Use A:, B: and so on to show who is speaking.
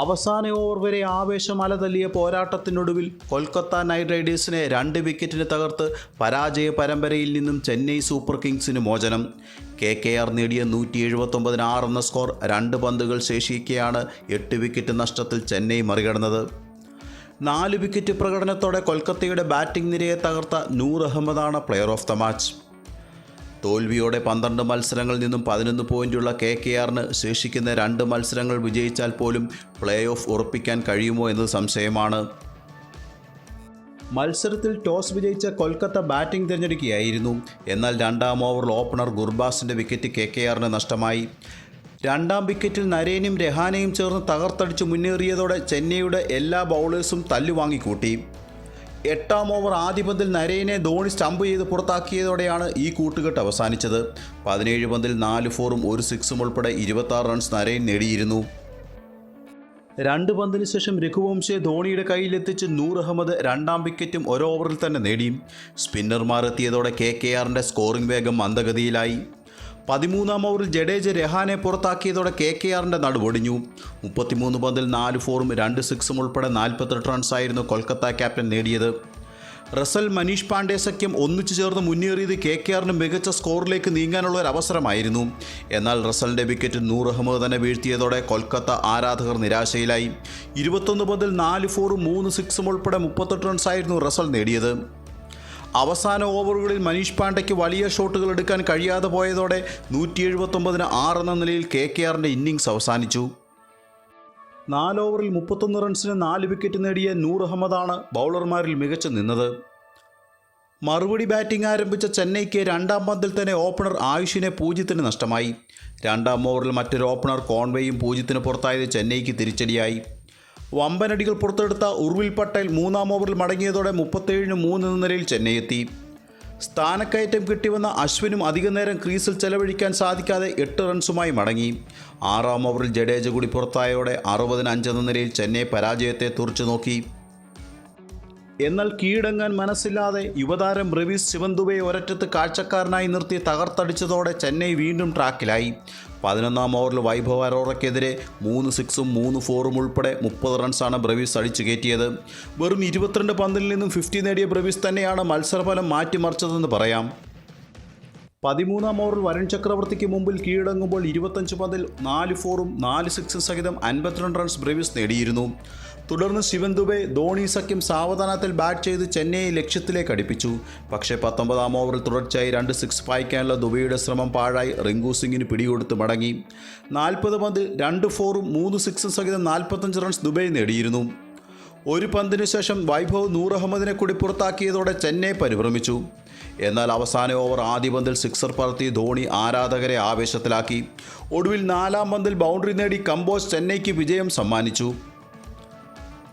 A: അവസാന ഓവർ വരെ ആവേശമല തല്ലിയ പോരാട്ടത്തിനൊടുവിൽ കൊൽക്കത്ത നൈറ്റ് റൈഡേഴ്സിനെ രണ്ട് വിക്കറ്റിന് തകർത്ത് പരാജയ പരമ്പരയിൽ നിന്നും ചെന്നൈ സൂപ്പർ കിങ്സിന് മോചനം. കെ കെ ആർ നേടിയ നൂറ്റി എഴുപത്തൊമ്പതിന് ആറ് എന്ന സ്കോർ രണ്ട് പന്തുകൾ ശേഷിക്കെയാണ് എട്ട് വിക്കറ്റ് നഷ്ടത്തിൽ ചെന്നൈ മറികടന്നത്. നാല് വിക്കറ്റ് പ്രകടനത്തോടെ കൊൽക്കത്തയുടെ ബാറ്റിംഗ് നിരയെ തകർത്ത നൂർ അഹമ്മദാണ് പ്ലെയർ ഓഫ് ദ മാച്ച്. തോൽവിയോടെ പന്ത്രണ്ട് മത്സരങ്ങളിൽ നിന്നും പതിനൊന്ന് പോയിന്റുള്ള കെ കെ ആറിന് ശേഷിക്കുന്ന രണ്ട് മത്സരങ്ങൾ വിജയിച്ചാൽ പോലും പ്ലേ ഓഫ് ഉറപ്പിക്കാൻ കഴിയുമോ എന്നത് സംശയമാണ്. മത്സരത്തിൽ ടോസ് വിജയിച്ച കൊൽക്കത്ത ബാറ്റിംഗ് തിരഞ്ഞെടുക്കുകയായിരുന്നു. എന്നാൽ രണ്ടാം ഓവറിൽ ഓപ്പണർ ഗുർബാസിന്റെ വിക്കറ്റ് കെ കെ ആറിന് നഷ്ടമായി. രണ്ടാം വിക്കറ്റിൽ നരേനും രഹാനയും ചേർന്ന് തകർത്തടിച്ച് മുന്നേറിയതോടെ ചെന്നൈയുടെ എല്ലാ ബൗളേഴ്സും തല്ലുവാങ്ങിക്കൂട്ടി. എട്ടാം ഓവർ ആദ്യ പന്തിൽ നരേനെ ധോണി സ്റ്റംപ് ചെയ്ത് പുറത്താക്കിയതോടെയാണ് ഈ കൂട്ടുകെട്ട് അവസാനിച്ചത്. പതിനേഴ് പന്തിൽ നാല് ഫോറും ഒരു സിക്സും ഉൾപ്പെടെ ഇരുപത്താറ് റൺസ് നരേൻ നേടിയിരുന്നു. രണ്ട് പന്തിന് ശേഷം രഘുവംശയെ ധോണിയുടെ കയ്യിലെത്തിച്ച് നൂർ അഹമ്മദ് രണ്ടാം വിക്കറ്റും ഒരു ഓവറിൽ തന്നെ നേടി. സ്പിന്നർമാർ എത്തിയതോടെ കെ കെ ആറിന്റെ സ്കോറിംഗ് വേഗം മന്ദഗതിയിലായി. പതിമൂന്നാം ഓവറിൽ ജഡേജ രഹാനെ പുറത്താക്കിയതോടെ കെ കെ ആറിന്റെ നടുവൊടിഞ്ഞു മുപ്പത്തിമൂന്ന് പന്തിൽ നാല് ഫോറും രണ്ട് സിക്സും ഉൾപ്പെടെ നാൽപ്പത്തെട്ട് റൺസായിരുന്നു കൊൽക്കത്ത ക്യാപ്റ്റൻ നേടിയത്. റസൽ മനീഷ് പാണ്ഡെ സഖ്യം ഒന്നിച്ചു ചേർന്ന് മുന്നേറിയത് കെ കെ ആറിന് മികച്ച സ്കോറിലേക്ക് നീങ്ങാനുള്ള ഒരു അവസരമായിരുന്നു. എന്നാൽ റസലിന്റെ വിക്കറ്റ് നൂർ അഹമ്മദ് തന്നെ വീഴ്ത്തിയതോടെ കൊൽക്കത്ത ആരാധകർ നിരാശയിലായി. ഇരുപത്തൊന്ന് പന്തിൽ നാല് ഫോറും മൂന്ന് സിക്സും ഉൾപ്പെടെ മുപ്പത്തെട്ട് റൺസായിരുന്നു റസൽ നേടിയത്. അവസാന ഓവറുകളിൽ മനീഷ് പാണ്ഡയ്ക്ക് വലിയ ഷോട്ടുകൾ എടുക്കാൻ കഴിയാതെ പോയതോടെ നൂറ്റി എഴുപത്തൊമ്പതിന് ആറ് എന്ന നിലയിൽ കെ കെ ആറിന്റെ ഇന്നിങ്സ് അവസാനിച്ചു. നാല് ഓവറിൽ മുപ്പത്തൊന്ന് റൺസിന് നാല് വിക്കറ്റ് നേടിയ നൂർ അഹമ്മദാണ് ബൗളർമാരിൽ മികച്ചു നിന്നത്. മറുപടി ബാറ്റിംഗ് ആരംഭിച്ച ചെന്നൈക്ക് രണ്ടാം പന്തിൽ തന്നെ ഓപ്പണർ ആയുഷിനെ പൂജ്യത്തിന് നഷ്ടമായി. രണ്ടാം ഓവറിൽ മറ്റൊരു ഓപ്പണർ കോൺവേയും പൂജ്യത്തിന് പുറത്തായത് ചെന്നൈക്ക് തിരിച്ചടിയായി. വമ്പനടികൾ പുറത്തെടുത്ത ഉർവിൽ പട്ടേൽ മൂന്നാം ഓവറിൽ മടങ്ങിയതോടെ മുപ്പത്തേഴിന് മൂന്ന് എന്ന നിലയിൽ ചെന്നൈ എത്തി സ്ഥാനക്കയറ്റം കിട്ടിവന്ന അശ്വിനും അധിക നേരം ക്രീസിൽ ചെലവഴിക്കാൻ സാധിക്കാതെ എട്ട് റൺസുമായി മടങ്ങി. ആറാം ഓവറിൽ ജഡേജ കൂടി പുറത്തായോടെ അറുപതിന് അഞ്ചെന്ന നിലയിൽ ചെന്നൈ പരാജയത്തെ തുറച്ചു നോക്കി എന്നാൽ കീഴടങ്ങാൻ മനസ്സില്ലാതെ യുവതാരം റവീസ് ശിവന്തുബയെ ഒരറ്റത്ത് കാഴ്ചക്കാരനായി നിർത്തി തകർത്തടിച്ചതോടെ ചെന്നൈ വീണ്ടും ട്രാക്കിലായി. പതിനൊന്നാം ഓവറിൽ വൈഭവ് അറോറയ്ക്കെതിരെ മൂന്ന് സിക്സും മൂന്ന് ഫോറും ഉൾപ്പെടെ മുപ്പത് റൺസാണ് ബ്രവീസ് അടിച്ചു കയറ്റിയത്. വെറും ഇരുപത്തിരണ്ട് പന്തിൽ നിന്നും ഫിഫ്റ്റി നേടിയ ബ്രവീസ് തന്നെയാണ് മത്സരഫലം മാറ്റിമറിച്ചതെന്ന് പറയാം. പതിമൂന്നാം ഓവറിൽ വരുൺ ചക്രവർത്തിക്ക് മുമ്പിൽ കീഴടങ്ങുമ്പോൾ ഇരുപത്തഞ്ച് പന്തിൽ നാല് ഫോറും നാല് സിക്സും സഹിതം അൻപത്തിരണ്ട് റൺസ് ബ്രവീസ് നേടിയിരുന്നു. തുടർന്ന് ശിവൻ ദുബെ ധോണി സഖ്യം സാവധാനത്തിൽ ബാറ്റ് ചെയ്ത് ചെന്നൈയെ ലക്ഷ്യത്തിലേക്ക് അടുപ്പിച്ചു. പക്ഷേ പത്തൊമ്പതാം ഓവറിൽ തുടർച്ചയായി രണ്ട് സിക്സ് പായിക്കാനുള്ള ദുബൈയുടെ ശ്രമം പാഴായി റിങ്കു സിംഗിന് പിടികൊടുത്ത് മടങ്ങി. നാൽപ്പത് പന്ത് രണ്ട് ഫോറും മൂന്ന് സിക്സും സഹിതം നാൽപ്പത്തഞ്ച് റൺസ് ദുബൈ നേടിയിരുന്നു. ഒരു പന്തിനു ശേഷം വൈഭവ് നൂർ അഹമ്മദിനെ കൂടി പുറത്താക്കിയതോടെ ചെന്നൈ പരിഭ്രമിച്ചു. എന്നാൽ അവസാന ഓവർ ആദ്യ പന്തിൽ സിക്സർ പറത്തി ധോണി ആരാധകരെ ആവേശത്തിലാക്കി. ഒടുവിൽ നാലാം പന്തിൽ ബൗണ്ടറി നേടി കമ്പോസ് ചെന്നൈക്ക് വിജയം സമ്മാനിച്ചു.